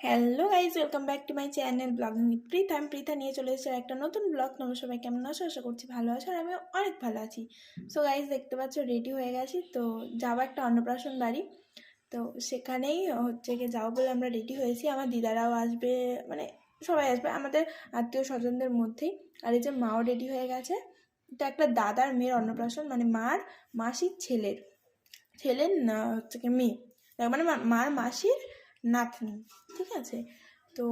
Hello guys welcome back to my channel blogging with Preeta আমি প্রীতা নিয়ে চলে এসেছি একটা নতুন ব্লগ তোমরা সবাই কেমন আছো? আশা করছি ভালো আছো আর আমি অনেক ভালো আছি। সো গাইজ দেখতে পাচ্ছ রেডি হয়ে গেছি। তো যাব একটা অন্নপ্রাশন বাড়ি। তো সেখানেই হচ্ছে গিয়ে যাব বলে আমরা রেডি হয়েছি। আমার দিদারাও আসবে মানে সবাই আসবে, আমাদের আত্মীয় স্বজনদের মধ্যেই। আর এই যে মাও রেডি হয়ে গেছে। তো একটা দাদার মেয়ের অন্নপ্রাশন মানে মার মাসির ছেলের। ছেলের হচ্ছে কি মেয়ে মানে মার মাসির নাতনি, ঠিক আছে? তো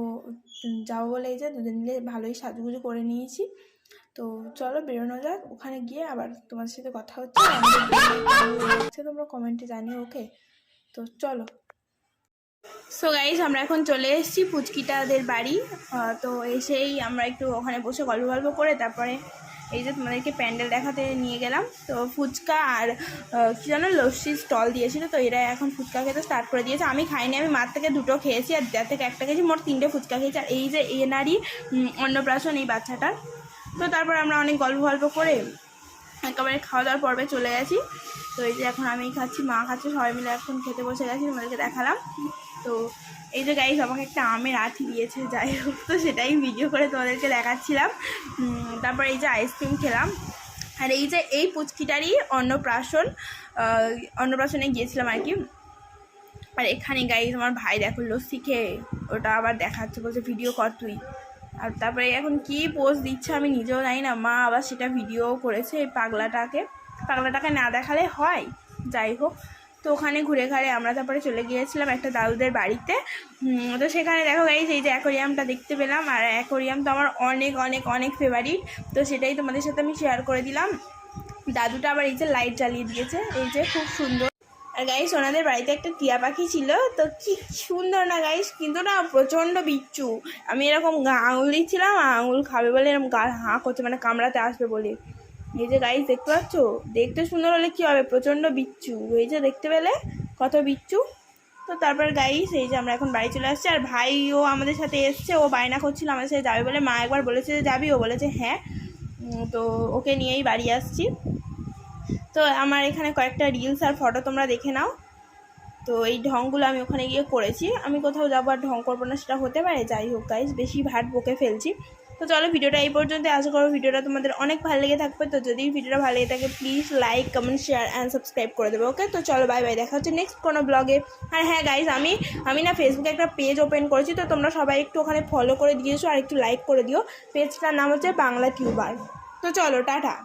যাব বলে এই যে দুজন মিলে ভালোই সাজুগুজু করে নিয়েছি। তো চলো বেরোনো যাক, ওখানে গিয়ে আবার তোমার সাথে কথা হচ্ছে। লাগছে তোমরা কমেন্টে জানিও ওকে তো চলো। সো গাইজ আমরা এখন চলে এসেছি পুচকিটাদের বাড়ি। তো এসেই আমরা একটু ওখানে বসে গল্প গল্প করে, তারপরে এই যে তোমাদেরকে প্যান্ডেল দেখাতে নিয়ে গেলাম। তো ফুচকা আর কি যেন লস্যির স্টল দিয়েছিল, তো এরা এখন ফুচকা খেতে স্টার্ট করে দিয়েছে। আমি খাইনি, আমি মার থেকে দুটো খেয়েছি, আর যার থেকে একটা খেয়েছি, মোট তিনটে ফুচকা খেয়েছি। আর এই যে এনারই অন্নপ্রাশন এই বাচ্চাটার। তো তারপর আমরা অনেক গল্প গল্প করে একেবারে খাওয়া দাওয়ার পর্বে চলে গেছি। তো এই যে এখন আমি খাচ্ছি, মা খাচ্ছে, সবাই মিলে এখন খেতে বসে গেছি, তোমাদেরকে দেখালাম। তো এই যে গাইজ আমাকে একটা আমের আঠি দিয়েছে, যাই হোক, তো সেটাই ভিডিও করে তোমাদেরকে দেখাচ্ছিলাম। তারপর এই যে আইসক্রিম খেলাম। আর এই যে, এই পুচকিটারই অন্নপ্রাশন অন্নপ্রাশনে গিয়েছিলাম আর কি। আর এখানে গাই তোমার ভাই দেখো লস্যি খেয়ে ওটা আবার দেখাচ্ছে, বলছে ভিডিও কর তুই। আর তারপরে এখন কি পোস্ট দিচ্ছে আমি নিজেও জানি না, মা আবার সেটা ভিডিও করেছে এই পাগলাটাকে। পাগলাটাকে না দেখালে হয়, যাই হোক। তো ওখানে ঘুরে ঘাড়ে আমরা তারপরে চলে গিয়েছিলাম একটা দাদুদের বাড়িতে। তো সেখানে দেখো গাইজ এই যে অ্যাকোরিয়ামটা দেখতে পেলাম। আর অ্যাকোরিয়াম তো আমার অনেক অনেক অনেক ফেভারিট তো সেটাই তোমাদের সাথে আমি শেয়ার করে দিলাম। দাদুটা আবার এই যে লাইট জ্বালিয়ে দিয়েছে। এই যে খুব সুন্দর। আর গাইস ওনাদের বাড়িতে একটা টিয়া পাখি ছিল। তো কি সুন্দর না গাইস কিন্তু না প্রচণ্ড বিচ্ছু। আমি এরকম আঙুল দিচ্ছিলাম আঙুল খাবে বলে এরকম গা হাঁ করছে মানে কামড়াতে আসবে বলে। এই যে গাইস দেখতে পাচ্ছ? দেখতে সুন্দর হলে কি হবে? প্রচণ্ড বিচ্ছু। এই যে দেখতে পেলে? কত বিচ্ছু? তো তারপর গাইস এই যে আমরা এখন বাড়ি চলে আসছি। আর ভাইও আমাদের সাথে এসছে। ও বায়না করছিল আমাদের সাথে যাবে বলে। মা একবার বলেছে যে যাবি, ও বলেছে হ্যাঁ। তো ওকে নিয়েই বাড়ি আসছি। তো আমার এখানে কয়েকটা রিলস আর ফটো তোমরা দেখে নাও। তো এই ঢংগুলো আমি ওখানে গিয়ে করেছি। আমি কোথাও যাব আর ঢং করব না, সেটা হতে পারে? যাই হোক গাইজ বেশি ভাট বকে ফেলছি। তো চলো ভিডিওটা এই পর্যন্ত। আশা করো ভিডিওটা তোমাদের অনেক ভালো লেগে থাকবে। তো যদি ভিডিওটা ভালো লেগে থাকে please like comment share and subscribe করে দেবে ওকে তো চলো বাই বাই দেখা হচ্ছে নেক্সট কোনো ব্লগে আর হ্যাঁ গাইজ আমি আমি না ফেসবুকে একটা পেজ ওপেন করেছি, তো তোমরা সবাই একটু ওখানে ফলো করে দিয়েছ, আর একটু লাইক করে দিও। পেজটার নাম হচ্ছে বাংলা টিউবার। তো চলো, টাটা।